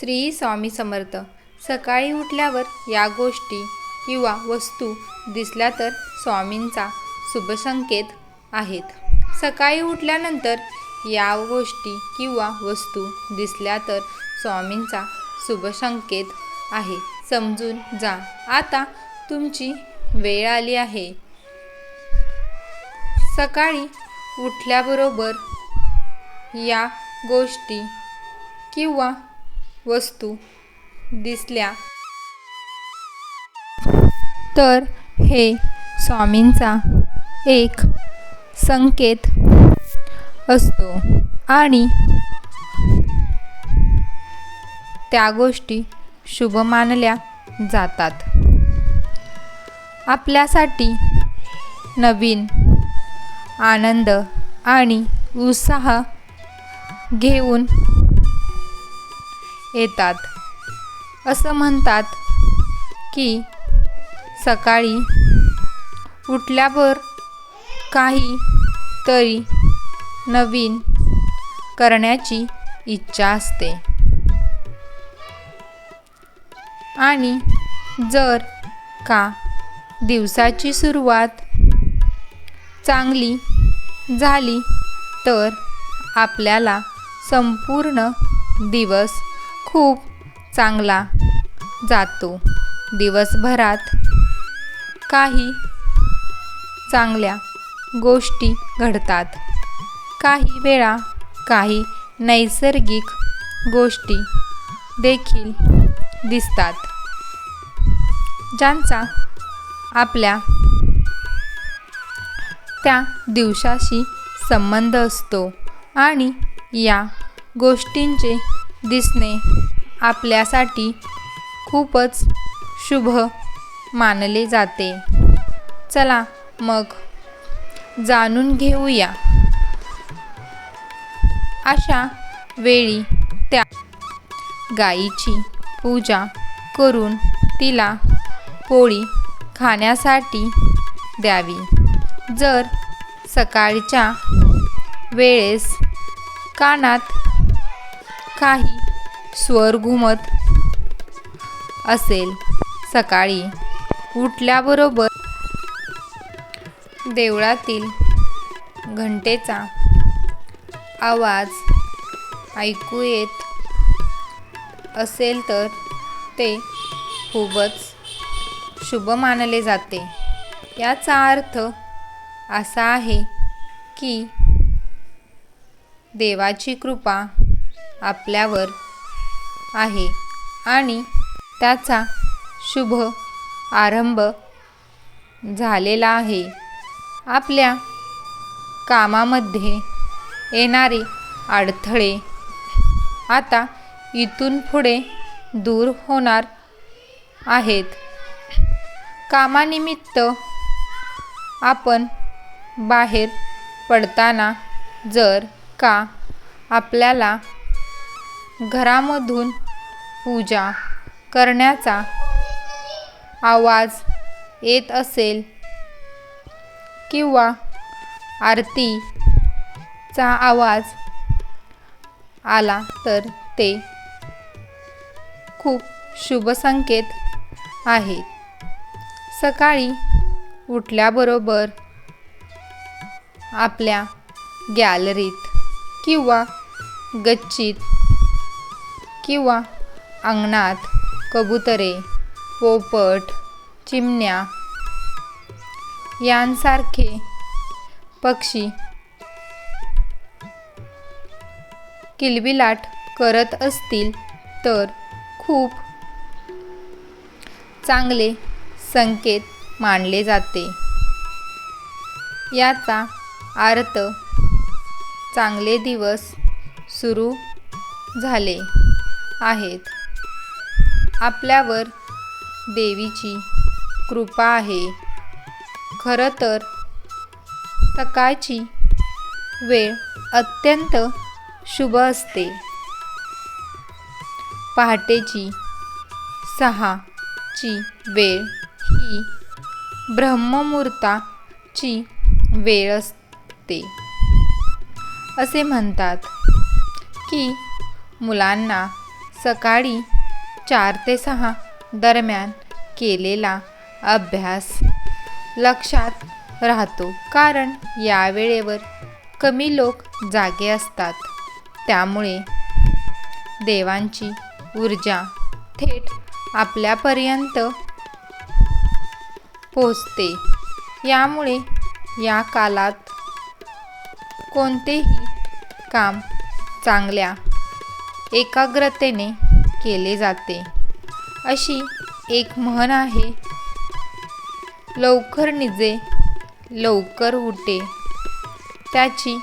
श्री स्वामी समर्थ. सकाळी उठल्यावर या गोष्टी किंवा वस्तू दिसल्या तर स्वामींचा शुभसंकेत आहेत. सकाळी उठल्यानंतर या गोष्टी किंवा वस्तू दिसल्या तर स्वामींचा शुभसंकेत आहे. समजून जा. आता तुमची वेळ आली आहे. सकाळी उठल्याबरोबर या गोष्टी किंवा वस्तू दिसल्या. तर हे स्वामींचा एक संकेत असतो आणि त्या गोष्टी शुभ मानल्या जातात. आपल्यासाठी नवीन आनंद आणि उत्साह घेऊन येतात. असं म्हणतात की सकाळी उठल्यावर काही तरी नवीन करण्याची इच्छा असते. आणि जर का दिवसाची सुरुवात चांगली झाली तर आपल्याला संपूर्ण दिवस खूप चांगला जातो. दिवसभरात काही चांगल्या गोष्टी घडतात. काही वेळा काही नैसर्गिक गोष्टी देखील दिसतात. ज्यांचा आपल्या त्या दिवसाशी संबंध असतो आणि या गोष्टींचे दिसणे आपल्यासाठी खूपच शुभ मानले जाते. चला मग जाणून घेऊया. अशा वेळी त्या गाईची पूजा करून तिला पोळी खाण्यासाठी द्यावी. जर सकाळच्या वेळेस कानात काही स्वर घुमत असेल. सकाळी उठल्याबरोबर देवळातील घंटेचा आवाज ऐकू येत असेल तर ते खूपच शुभ मानले जाते. याचा अर्थ असा आहे की देवाची कृपा आपल्यावर आहे आणि त्याचा शुभ आरंभ झालेला आहे. आपल्या कामामध्ये येणारे अडथळे आता इथून पुढे दूर होणार आहेत. कामानिमित्त आपण बाहेर पडताना जर का आपल्याला घरामधून पूजा करण्याचा आवाज येत असेल किंवा आरतीचा आवाज आला तर ते खूप शुभ संकेत आहे. सकाळी उठल्याबरोबर आपल्या गॅलरीत किंवा गच्चीत किंवा अंगणात कबुतरे पोपट चिमण्या यांसारखे पक्षी किलबिलाट करत असतील तर खूप चांगले संकेत मानले जाते. याचा अर्थ चांगले दिवस सुरू झाले. आहेत. आपल्यावर देवीची कृपा आहे. खरं तर सकाळची वेळ अत्यंत शुभ असते. पहाटेची सहाची वेळ ही ब्रह्ममुहूर्ताची वेळ असते. असे म्हणतात की मुलांना सकाळी चार ते सहा दरम्यान केलेला अभ्यास लक्षात राहतो. कारण या वेळेवर कमी लोक जागे असतात. त्यामुळे देवांची ऊर्जा थेट आपल्यापर्यंत पोचते यामुळे या कालात कोणतेही काम चांगल्या एकाग्रतेने केले जाते. अशी एक म्हण आहे लवकर निजे लवकर उठे. त्याची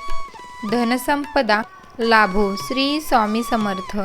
धनसंपदा लाभो श्री स्वामी समर्थ.